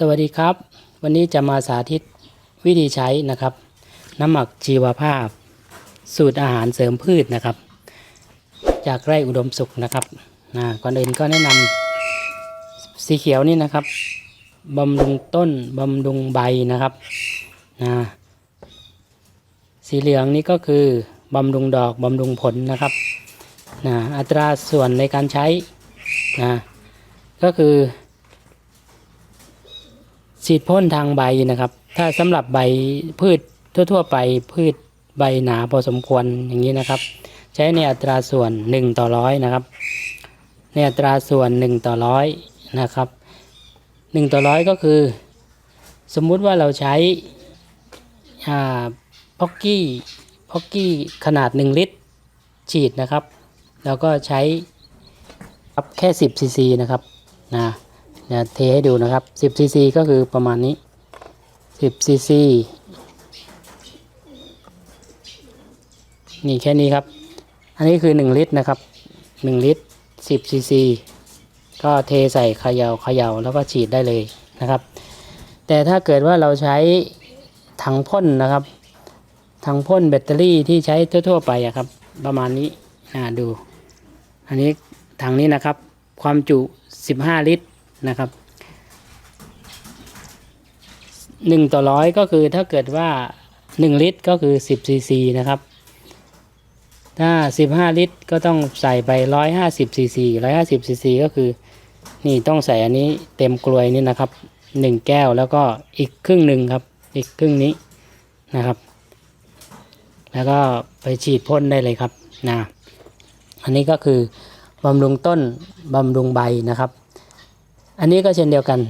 สวัสดีครับ วันนี้จะมาสาธิตวิธีใช้นะครับ น้ำหมักชีวภาพ สูตรอาหารเสริมพืชนะครับ จากไร่อุดมสุขนะครับนะก่อนอื่นก็แนะนำสีเขียวนี่นะครับบำรุงต้นบำรุงใบนะครับนะสีเหลืองนี่ก็คือบำรุงดอกบำรุงผลนะครับนะอัตราส่วนในการใช้นะก็คือ ฉีดพ่นทางใบนะครับ ถ้าสำหรับใบพืชทั่ว ๆ ไปพืชใบหนาพอสมควรอย่างนี้นะครับ ใช้ในอัตราส่วน 1 ต่อร้อยนะครับ ในอัตราส่วน 1 ต่อร้อยนะครับ1ต่อร้อยก็คือ สมมุติว่าเราใช้พ็อกกี้พ็อกกี้ขนาด 1 ลิตรฉีดนะครับ แล้วก็ใช้แค่ 10ซีซีนะครับนะ เดี๋ยวเทให้ดูนะครับ 10 ซีซีก็คือประมาณนี้ 10 ซีซี นี่แค่นี้ครับ อันนี้คือ 1 ลิตรนะครับ 1 ลิตร 10 ซีซี ก็เทใส่เขยา่าเขย่าแล้วก็ฉีดได้เลยนะครับ แต่ถ้าเกิดว่าเราใช้ถังพ่นนะครับ ถังพ่นแบตเตอรี่ที่ใช้ทั่ว ๆ ไปอะครับ ประมาณนี้อ่าดู อันนี้ถังนี้นะครับ ความจุ 15 ลิตร นะครับหนึ่งต่อร้อยก็คือถ้าเกิดว่าหนึ่งลิตรก็คือสิบซีซีนะครับถ้าสิบห้าลิตรก็ต้องใส่ไปร้อยห้าสิบซีซีร้อยห้าสิบซีซีก็คือ นี่ต้องใส่อันนี้เต็มกลวยนี่นะครับหนึ่งแก้วแล้วก็อีกครึ่งหนึ่งครับ อีกครึ่งนี้นะครับ แล้วก็ไปฉีดพ่นได้เลยครับนะอันนี้ก็คือบำรุงต้นบำรุงใบนะครับ อันนี้ก็เช่นเดียวกัน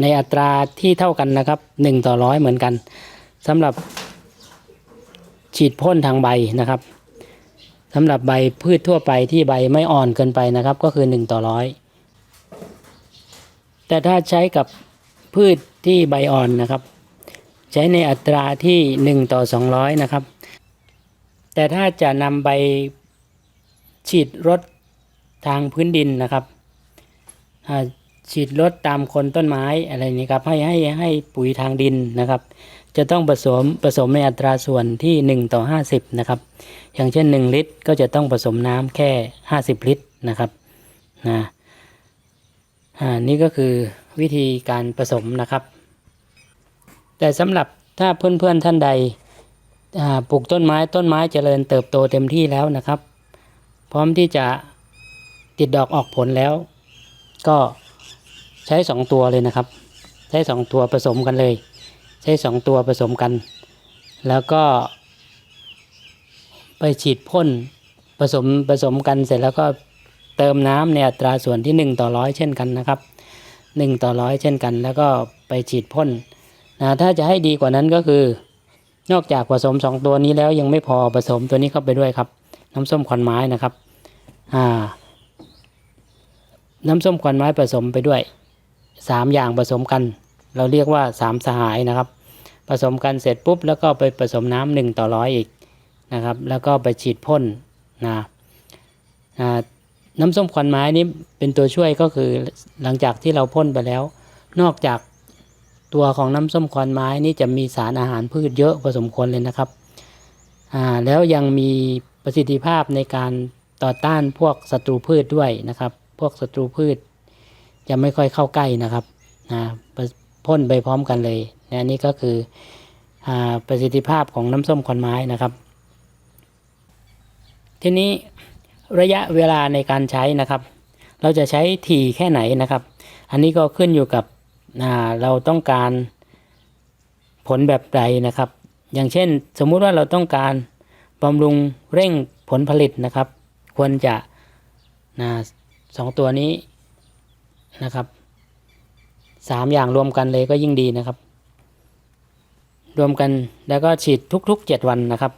ในอัตราที่เท่ากันนะครับ1ต่อร้อยเหมือนกันสำหรับฉีดพ่นทางใบนะครับสำหรับใบพืชทั่วไปที่ใบไม่อ่อนเกินไปนะครับ ก็คือ 1 ต่อร้อยแต่ถ้าใช้กับพืชที่ใบอ่อนนะครับ ใช้ในอัตราที่ 1 ต่อ 200 นะครับ แต่ถ้าจะนำใบฉีดรดทางพื้นดินนะครับ ฉีดลดตามคนต้นไม้อะไรนี้ครับให้ให้ให้ปุ๋ยทางดินนะครับ จะต้องผสมผสมในอัตราส่วนที่ 1 ต่อ 50 นะครับ อย่างเช่น 1 ลิตรก็จะต้องผสมน้ำแค่ 50 ลิตรนะครับนะอ่านี่ก็คือวิธีการผสมนะครับ แต่สำหรับถ้าเพื่อนๆท่านใดปลูกต้นไม้ต้นไม้เจริญเติบโตเต็มที่แล้วนะครับ พร้อมที่จะติดดอกออกผลแล้ว ก็ใช้สองตัวเลยนะครับ ใช้สองตัวผสมกันเลย ใช้สองตัวผสมกัน แล้วก็ ไปฉีดพ่นผสมผสมกันเสร็จแล้วก็เติมน้ำในอัตราส่วนที่ 1 ต่อร้อยเช่นกันนะครับ 1 ต่อร้อยเช่นกัน แล้วก็ไปฉีดพ่นนะถ้าจะให้ดีกว่านั้นก็คือ นอกจากผสม 2 ตัวนี้แล้วยังไม่พอผสมตัวนี้เข้าไปด้วยครับ น้ำส้มขวัญไม้นะครับ อ่า น้ำส้มควันไม้ผสมไปด้วยสามอย่างผสมกัน เราเรียกว่าสามสหายนะครับ ผสมกันเสร็จปุ๊บแล้วก็ไปผสมน้ำหนึ่งต่อร้อยอีกนะครับ แล้วก็ไปฉีดพ่นนะน้ำส้มควันไม้นี้เป็นตัวช่วยก็คือหลังจากที่เราพ่นไปแล้ว นอกจากตัวของน้ำส้มควันไม้นี่จะมีสารอาหารพืชเยอะพอสมควรเลยนะครับแล้วยังมีประสิทธิภาพในการต่อต้านพวกศัตรูพืชด้วยนะครับ พวกศัตรูพืช จะไม่ค่อยเข้าใกล้นะครับนะพ่นไปพร้อมกันเลยนะนี่ก็คืออประสิทธิภาพของน้ำส้มควันไม้นะครับ ทีนี้ระยะเวลาในการใช้นะครับ เราจะใช้ถี่แค่ไหนนะครับ อันนี้ก็ขึ้นอยู่กับเราต้องการผลแบบใดนะครับ อย่างเช่น สมมุติว่าเราต้องการบำรุงเร่งผลผลิตนะครับ ควรจะ สองตัวนี้นะครับสามอย่างรวมกันเลยก็ยิ่งดีนะครับ รวมกันแล้วก็ฉีดทุกๆเจ็ดวันนะครับ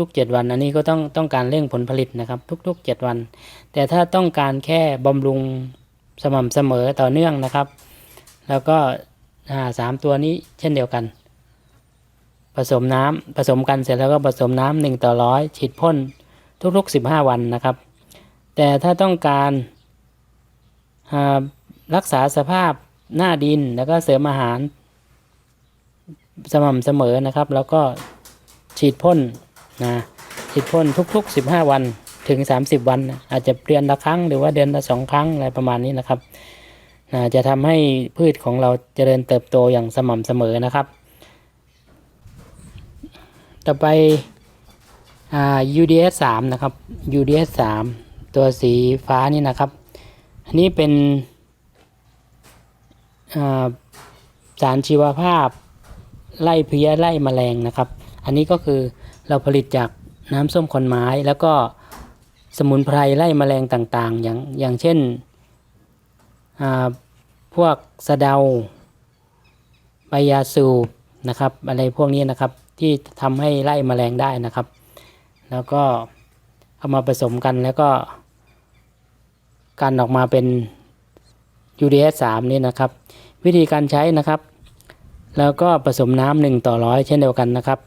ทุกๆเจ็ดวัน อันนี้ก็ต้องต้องการเร่งผลผลิตนะครับ ทุกๆเจ็ดวัน แต่ถ้าต้องการแค่บำรุงสม่ำเสมอต่อเนื่องนะครับ แล้วก็สามตัวนี้เช่นเดียวกัน ผสมน้ำผสมกันเสร็จแล้วก็ผสมน้ำหนึ่งต่อร้อยฉีดพ่นทุกๆสิบห้าวันนะครับ แต่ถ้าต้องการ รักษาสภาพหน้าดินแล้วก็เสริมอาหาร สม่ำเสมอนะครับ แล้วก็ฉีดพ่นนะฉีดพ่นทุก ๆ 15 วันถึง 30 วัน อาจจะเดือนละครั้งหรือว่าเดือนละสองครั้งอะไรประมาณนี้นะครับนะจะทำให้พืชของเราเจริญเติบโตอย่างสม่ำเสมอนะครับ ต่อไปอ่า UDS 3นะครับ UDS 3ตัวสีฟ้านี่นะครับ อันนี้เป็นสารชีวภาพไล่เพลี้ยไล่แมลงนะครับ อันนี้ก็คือเราผลิตจากน้ำส้มขอนไม้แล้วก็สมุนไพรไล่แมลงต่างๆ อย่างอย่างเช่นพวกสะเดาใบยาสูบนะครับอะไรพวกนี้นะครับที่ทำให้ไล่แมลงได้นะครับ แล้วก็เอามาผสมกันแล้วก็ กันออกมาเป็น UDS 3นี่นะครับ วิธีการใช้นะครับ แล้วก็ผสมน้ำหนึ่งต่อร้อยเช่นเดียวกันนะครับ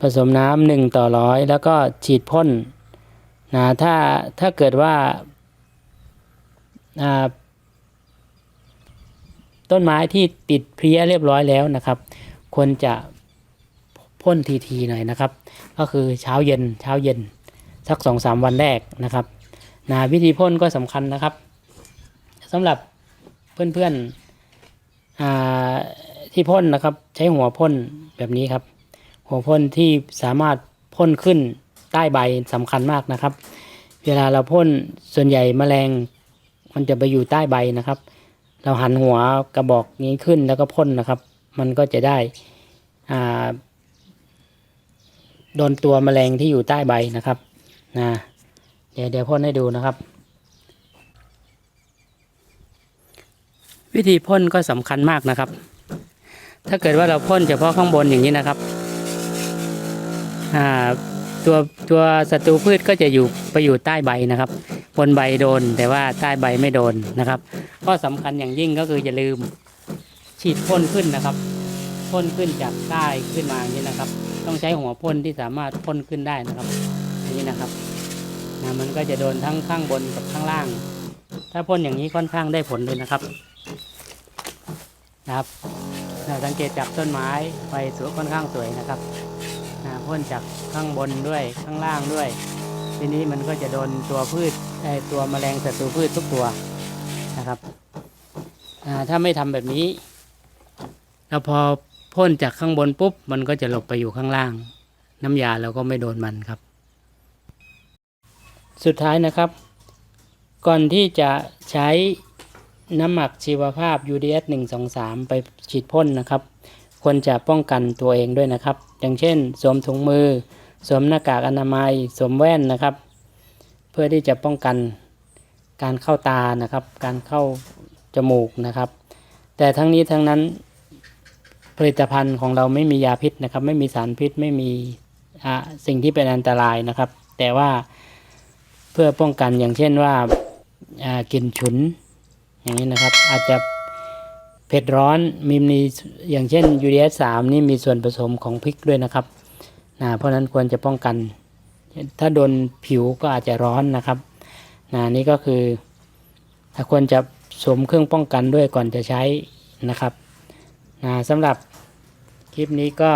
ผสมน้ำหนึ่งต่อร้อยแล้วก็ฉีดพ่นนะถ้าถ้าเกิดว่าต้นไม้ที่ติดเพี้ยเรียบร้อยแล้วนะครับ ควรจะพ่นทีๆหน่อยนะครับ ก็คือเช้าเย็นเช้าเย็นสักสองสามวันแรกนะครับ นะวิธีพ่นก็สำคัญนะครับสำหรับเพื่อนๆที่พ่นนะครับ ใช้หัวพ่นแบบนี้ครับ หัวพ่นที่สามารถพ่นขึ้นใต้ใบสำคัญมากนะครับ เวลาเราพ่นส่วนใหญ่แมลงมันจะไปอยู่ใต้ใบนะครับ เราหันหัวกระบอกนี้ขึ้นแล้วก็พ่นนะครับ มันก็จะได้โดนตัวแมลงที่อยู่ใต้ใบนะครับนะ เดี๋ยวเดี๋ยวพ่นให้ดูนะครับ วิธีพ่นก็สำคัญมากนะครับ ถ้าเกิดว่าเราพ่นเฉพาะข้างบนอย่างนี้นะครับตัวตัวศัตรูพืชก็จะอยู่ไปอยู่ใต้ใบนะครับ บนใบโดนแต่ว่าใต้ใบไม่โดนนะครับข้อสำคัญอย่างยิ่งก็คืออย่าลืมฉีดพ่นขึ้นนะครับพ่นขึ้นจากใต้ขึ้นมาอย่างนี้นะครับ ต้องใช้หัวพ่นที่สามารถพ่นขึ้นได้นะครับอย่างนี้นะครับ นะมันก็จะโดนทั้งข้างบนกับข้างล่าง ถ้าพ่นอย่างนี้ค่อนข้างได้ผลเลยนะครับนะครับเราสังเกตจากต้นไม้ใบสวยค่อนข้างสวยนะครับนะพ่นจากข้างบนด้วยข้างล่างด้วย ทีนี้มันก็จะโดนตัวพืชไอตัวแมลงศัตรูพืชทุกตัวนะครับถ้าไม่ทำแบบนี้แล้วพอพ่นจากข้างบนปุ๊บมันก็จะหลบไปอยู่ข้างล่าง น้ำยาเราก็ไม่โดนมันครับ สุดท้ายนะครับ ก่อนที่จะใช้น้ำหมักชีวภาพ UDS 1 2 3 ไปฉีดพ่นนะครับ ควรจะป้องกันตัวเองด้วยนะครับ อย่างเช่น สวมถุงมือ สวมหน้ากากอนามัย สวมแว่นนะครับ เพื่อที่จะป้องกันการเข้าตานะครับ การเข้าจมูกนะครับ แต่ทั้งนี้ทั้งนั้นผลิตภัณฑ์ของเราไม่มียาพิษนะครับ ไม่มีสารพิษไม่มีสิ่งที่เป็นอันตรายนะครับ แต่ว่า เพื่อป้องกันอย่างเช่นว่ากลิ่นฉุน อย่างนี้นะครับ อาจจะเผ็ดร้อนมีมีอย่างเช่น UDS 3 นี่มีส่วนผสมของพริกด้วยนะครับนะเพราะฉะนั้นควรจะป้องกัน ถ้าโดนผิวก็อาจจะร้อนนะครับนะนี่ก็คือถ้าควรจะสวมเครื่องป้องกันด้วยก่อนจะใช้นะครับนะสำหรับคลิปนี้ก็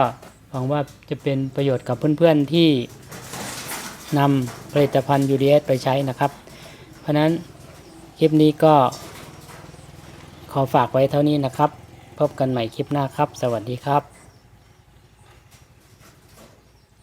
หวังว่าจะเป็นประโยชน์กับเพื่อนๆที่ นำผลิตภัณฑ์ UDS ไปใช้นะครับ เพราะฉะนั้นคลิปนี้ก็ ขอฝากไว้เท่านี้นะครับ พบกันใหม่คลิปหน้าครับ สวัสดีครับ